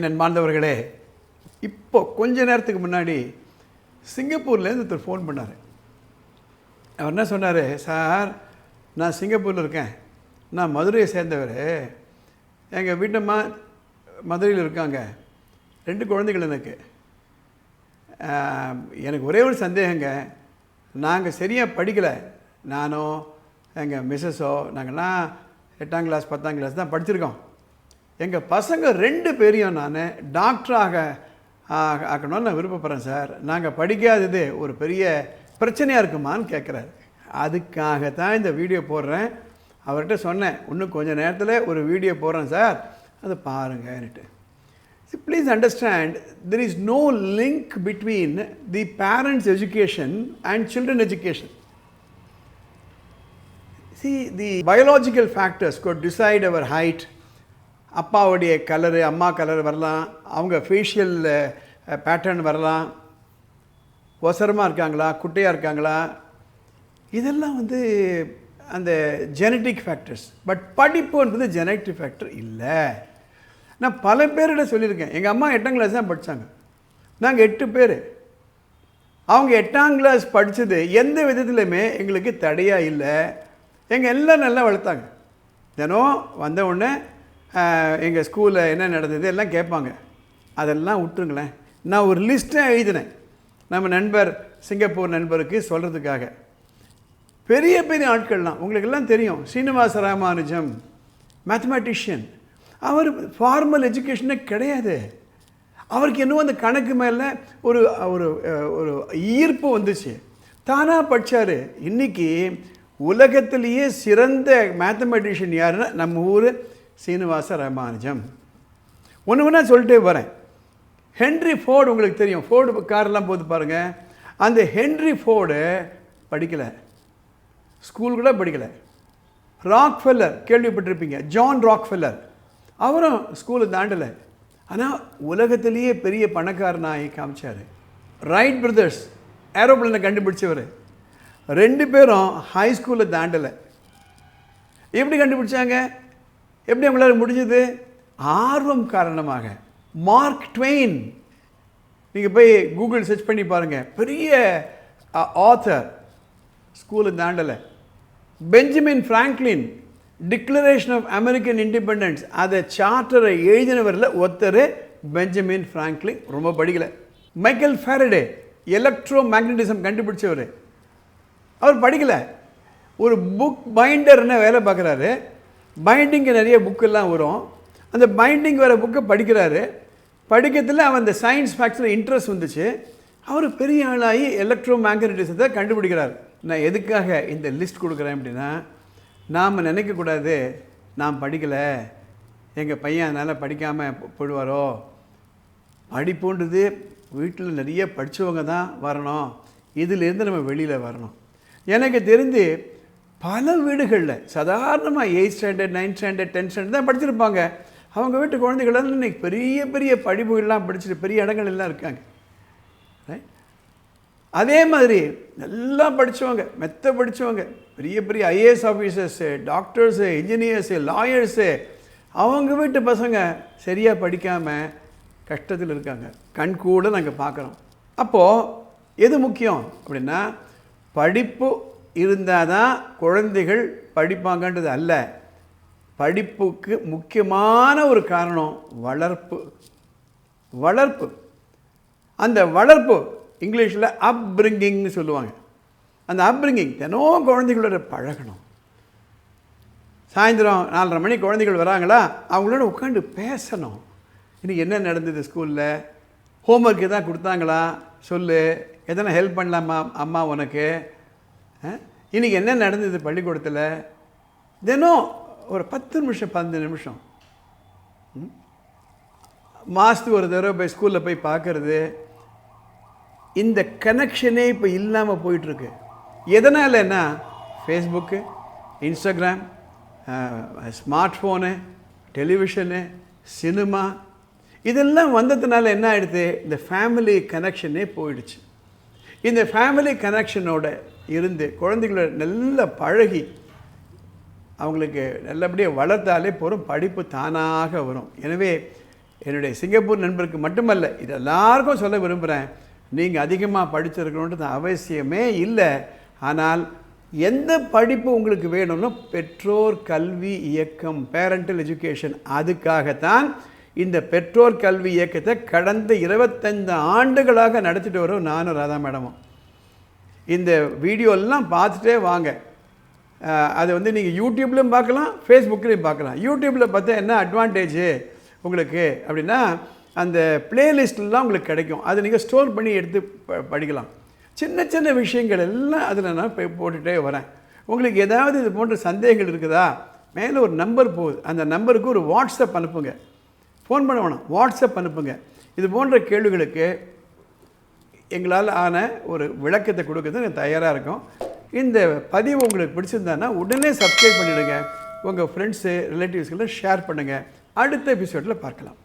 என் அன்பார்ந்தவர்களே இப்போ கொஞ்ச நேரத்துக்கு முன்னாடி சிங்கப்பூர்லேருந்து ஒருத்தர் ஃபோன் பண்ணார். அவர் என்ன சொன்னார்? சார் நான் சிங்கப்பூரில் இருக்கேன். நான் மதுரையை சேர்ந்தவர். எங்கள் வீட்டம்மா மதுரையில் இருக்காங்க. ரெண்டு குழந்தைகள் எனக்கு. எனக்கு ஒரே ஒரு சந்தேகங்க. நாங்கள் சரியாக படிக்கலை. நானோ எங்கள் மிஸ்ஸஸோ நாங்கள்லாம் எட்டாம் கிளாஸ் பத்தாம் கிளாஸ் தான் படிச்சிருக்கோம். எங்கள் பசங்க ரெண்டு பேரையும் நான் டாக்டராக ஆ- ஆக்கணும்னு நான் விருப்பப்படுறேன் சார். நாங்கள் படிக்காதது ஒரு பெரிய பிரச்சனையாக இருக்குமான்னு கேட்குறாரு அதுக்காக தான் இந்த வீடியோ போடுறேன். அவர்கிட்ட சொன்னேன் இன்னும் கொஞ்சம் நேரத்தில் ஒரு வீடியோ போடுறேன் சார். அதை பாருங்கன்னுட்டு. See, please understand there is no link between the parents' education and children education see the biological factors could decide our height அப்பாவுடைய கலரு அம்மா கலர் வரலாம். அவங்க ஃபேஷியல் பேட்டர்ன் வரலாம். ஒசரமாக இருக்காங்களா? குட்டையாக இருக்காங்களா? இதெல்லாம் வந்து அந்த ஜெனட்டிக் ஃபேக்டர்ஸ் பட் படிப்புன்றது ஜெனட்டிக் ஃபேக்டர் இல்லை. நான் பல பேர்கிட்ட சொல்லியிருக்கேன். எங்கள் அம்மா எட்டாம் கிளாஸ் தான் படித்தாங்க நாங்கள் எட்டு பேர். அவங்க எட்டாம் கிளாஸ் படித்தது எந்த விதத்துலையுமே எங்களுக்கு தடையாக இல்லை. எங்கள் எல்லாம் நல்லா வளர்த்தாங்க. தினம் வந்த உடனே எங்கள் ஸ்கூலில் என்ன நடந்தது எல்லாம் கேட்பாங்க. அதெல்லாம் விட்டுருங்களேன். நான் ஒரு லிஸ்ட்டை எழுதினேன். நம்ம நண்பர் சிங்கப்பூர் நண்பருக்கு சொல்கிறதுக்காக பெரிய பெரிய ஆட்கள்லாம் உங்களுக்கெல்லாம் தெரியும். ஸ்ரீனிவாச ராமானுஜம் மேத்தமேட்டிஷியன் அவர் ஃபார்மல் எஜுகேஷனே கிடையாது. அவருக்கு என்னவோ அந்த கணக்கு மேலே ஒரு ஒரு ஒரு ஈர்ப்பு வந்துச்சு. தானாக படித்தார் இன்றைக்கி உலகத்திலேயே சிறந்த மேத்தமெட்டிஷியன் யாருன்னா நம்ம ஊர் சீனிவாச ராமானுஜம் ஒன்று ஒன்றா சொல்லிட்டே வரேன் ஹென்ரி ஃபோர்டு உங்களுக்கு தெரியும். ஃபோர்டு கார்லாம் போது பாருங்கள் அந்த ஹென்ரி ஃபோர்டு படிக்கலை. ஸ்கூல் கூட படிக்கலை. ராக்ஃபெல்லர் கேள்விப்பட்டிருப்பீங்க. John Rockefeller. அவரும் ஸ்கூலை தாண்டலை. ஆனால் உலகத்திலேயே பெரிய பணக்காரனாகி காமிச்சார். ரைட் பிரதர்ஸ் ஏரோப்ளேனை கண்டுபிடிச்சவர். ரெண்டு பேரும் ஹை ஸ்கூலில் தாண்டலை. எப்படி கண்டுபிடிச்சாங்க? எப்படி நம்மளால் முடிஞ்சது? ஆர்வம் காரணமாக. மார்க் ட்வெயின் நீங்கள் போய் கூகுள் சர்ச் பண்ணி பாருங்கள் பெரிய ஆத்தர் ஸ்கூலை தாண்டலை Benjamin Franklin declaration of American independence அதை சார்ட்டரை எழுதினவரில் ஒருத்தர் பெஞ்சமின் ஃப்ராங்க்லின் ரொம்ப படிக்கலை. மைக்கேல் ஃபேரடே எலக்ட்ரோ மேக்னட்டிசம் கண்டுபிடிச்சவர். அவர் படிக்கலை. ஒரு புக் பைண்டர்னு வேலை பார்க்குறாரு. பைண்டிங்கு நிறைய புக்கெல்லாம் வரும். அந்த பைண்டிங் வர புக்கை படிக்கிறாரு. படிக்கிறதுல அவன் அந்த சயின்ஸ் ஃபேக்ட்ஸில் இன்ட்ரெஸ்ட் வந்துச்சு. அவர் பெரிய ஆளாகி எலக்ட்ரோ மேக்னட்டிசத்தை கண்டுபிடிக்கிறார். நான் எதுக்காக இந்த லிஸ்ட் கொடுக்குறேன் அப்படின்னா நாம் நினைக்கக்கூடாது நான் படிக்கலை. எங்கள் பையன் அதனால் படிக்காமல் போயிடுவாரோ? படிப்புன்றது வீட்டில் நிறைய படித்தவங்க தான் வரணும். இதிலேருந்து நம்ம வெளியில் வரணும். எனக்கு தெரிந்து பல வீடுகளில் சாதாரணமாக eight standard ninth standard tenth standard தான் படிச்சிருப்பாங்க. அவங்க வீட்டு குழந்தைகள் இன்னைக்கு பெரிய பெரிய படிப்புகள்லாம் படிச்சுட்டு பெரிய இடங்கள் எல்லாம் இருக்காங்க அதே மாதிரி நல்லா படித்தவங்க மெத்த படித்தவங்க பெரிய பெரிய IAS officers doctors engineers lawyers அவங்க வீட்டு பசங்க சரியாக படிக்காமல் கஷ்டத்தில் இருக்காங்க. கண் கூட நாங்கள் பார்க்குறோம். அப்போது எது முக்கியம் அப்படின்னா படிப்பு இருந்தால் தான் குழந்தைகள் படிப்பாங்கன்றது அல்ல. படிப்புக்கு முக்கியமான ஒரு காரணம் வளர்ப்பு. வளர்ப்பு. அந்த வளர்ப்பு இங்கிலீஷில் அப்ரிங்கிங்னு சொல்லுவாங்க. அந்த அப்ரிங்கிங் தினம் குழந்தைகளோட பழகணும். சாயந்தரம் நாலரை மணி குழந்தைகள் வராங்களா அவங்களோட உட்காந்து பேசணும். இன்றைக்கி என்ன நடந்தது ஸ்கூலில்? ஹோம்ஒர்க் எதாவது கொடுத்தாங்களா? சொல்லு. எதனா ஹெல்ப் பண்ணலாமா அம்மா உனக்கு? இன்றைக்கி என்ன நடந்தது பள்ளிக்கூடத்தில்? தினம் ஒரு பத்து நிமிஷம் பதினஞ்சு நிமிஷம். ம்? மாதத்துக்கு ஒரு தடவை போய் ஸ்கூலில் போய் பார்க்குறது. இந்த கனெக்ஷனே இப்போ இல்லாமல் போயிட்டுருக்கு. எதனாலன்னா Facebook Instagram smart phone television cinema இதெல்லாம் வந்ததுனால என்ன ஆகிடுது இந்த ஃபேமிலி கனெக்ஷனே போயிடுச்சு. இந்த ஃபேமிலி கனெக்ஷனோட இருந்து குழந்தைகளோட நல்ல பழகி அவங்களுக்கு நல்லபடியாக வளர்த்தாலே போகிறோம் படிப்பு தானாக வரும். எனவே என்னுடைய சிங்கப்பூர் நண்பருக்கு மட்டுமல்ல இது எல்லாருக்கும் சொல்ல விரும்புகிறேன் நீங்கள் அதிகமாக படிச்சிருக்கணுன்றது அவசியமே இல்லை. ஆனால் எந்த படிப்பு உங்களுக்கு வேணும்னா பெற்றோர் கல்வி இயக்கம் பேரண்டல் எஜுகேஷன் அதுக்காகத்தான் இந்த பெற்றோர் கல்வி இயக்கத்தை கடந்த இருபத்தைந்து ஆண்டுகளாக நடத்திட்டு வரும் நானும் ராதா மேடமும். இந்த வீடியோலாம் பார்த்துட்டே வாங்க. அதை வந்து நீங்கள் யூடியூப்லையும் பார்க்கலாம் ஃபேஸ்புக்லேயும் பார்க்கலாம். யூடியூப்பில் பார்த்தா என்ன அட்வான்டேஜு உங்களுக்கு அப்படின்னா அந்த பிளேலிஸ்ட்லாம் உங்களுக்கு கிடைக்கும். அதை நீங்கள் ஸ்டோர் பண்ணி எடுத்து ப- படிக்கலாம். சின்ன சின்ன விஷயங்கள் எல்லாம் அதில் நான் போய் போட்டுகிட்டே வரேன். உங்களுக்கு ஏதாவது இது போன்ற சந்தேகங்கள் இருக்குதா? மேலே ஒரு நம்பர் போகுது. அந்த நம்பருக்கு ஒரு வாட்ஸ்அப் அனுப்புங்க. ஃபோன் பண்ண வேணாம். வாட்ஸ்அப் அனுப்புங்க. இது போன்ற கேள்விகளுக்கு எங்களால் ஆன ஒரு விளக்கத்தை கொடுக்கறதுக்கு நாங்கள் தயாராக இருக்கோம். இந்த பதிவு உங்களுக்கு பிடிச்சிருந்தான்னா உடனே சப்ஸ்கிரைப் பண்ணிவிடுங்க உங்கள் ஃப்ரெண்ட்ஸு ரிலேட்டிவ்ஸ்களை ஷேர் பண்ணுங்கள் அடுத்த எபிசோடில் பார்க்கலாம்.